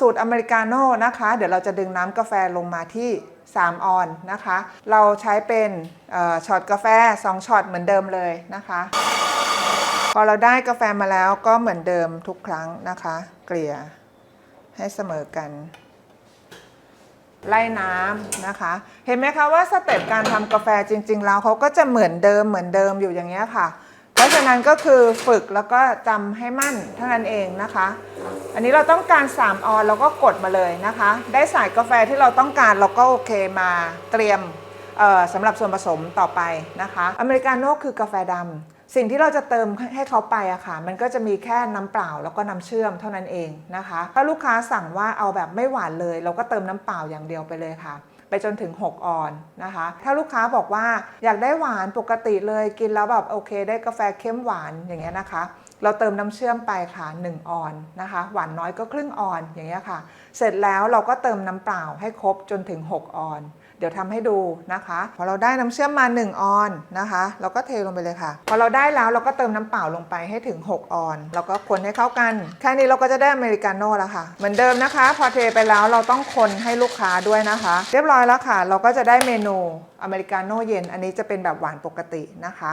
สูตรอเมริกาโน่นะคะ เดี๋ยวเราจะดึงน้ำกาแฟลงมาที่ 3 ออนนะคะ เราใช้เป็นช็อตกาแฟ 2ช็อตเหมือนเดิมเลยนะคะ พอเราได้กาแฟมาแล้วก็เหมือนเดิมทุกครั้งนะคะ เกลี่ยให้เสมอกัน ไล่น้ำนะคะ เห็นไหมคะว่าสเต็ปการทำกาแฟจริง ๆ แล้วเขาก็จะเหมือนเดิมเหมือนเดิมอยู่อย่างเงี้ยค่ะ ราะฉะนั้นก็คือฝึกแล้วก็จำให้มั่นเท่านั้นเองนะคะ อันนี้เราต้องการ 3 ออนเราก็กดมาเลยนะคะ ได้สายกาแฟที่เราต้องการเราก็โอเคมาเตรียมสำหรับส่วนผสมต่อไปนะคะ อเมริกาโน่คือกาแฟดำสิ่งที่เราจะเติมให้เขาไปอะค่ะ มันก็จะมีแค่น้ำเปล่าแล้วก็น้ำเชื่อมเท่านั้นเองนะคะ ถ้าลูกค้าสั่งว่าเอาแบบไม่หวานเลย เราก็เติมน้ำเปล่าอย่างเดียวไปเลยค่ะ ไปจนถึง 6 ออนนะคะ ถ้าลูกค้าบอกว่าอยากได้หวานปกติเลยกินแล้วแบบโอเค ได้กาแฟเข้มหวานอย่างเงี้ยนะคะ เราเติมน้ำเชื่อมไปค่ะ 1 ออนนะคะ หวานน้อยก็ครึ่งออนอย่างเงี้ยค่ะ เสร็จแล้วเราก็เติมน้ำเปล่าให้ครบจนถึง 6 ออนเดี๋ยวทำให้ดูนะคะ พอเราได้น้ำเชื่อมมา 1 ออนนะคะ เราก็เทลงไปเลยค่ะ พอเราได้แล้วเราก็เติมน้ำเปล่าลงไปให้ถึง 6 ออน แล้วก็คนให้เข้ากัน แค่นี้เราก็จะได้อเมริกาโน่แล้วค่ะ เหมือนเดิมนะคะ พอเทไปแล้วเราต้องคนให้ลูกค้าด้วยนะคะ เรียบร้อยอยแล้วค่ะ เราก็จะได้เมนูอเมริกาโน่เย็น อันนี้จะเป็นแบบหวานปกตินะคะ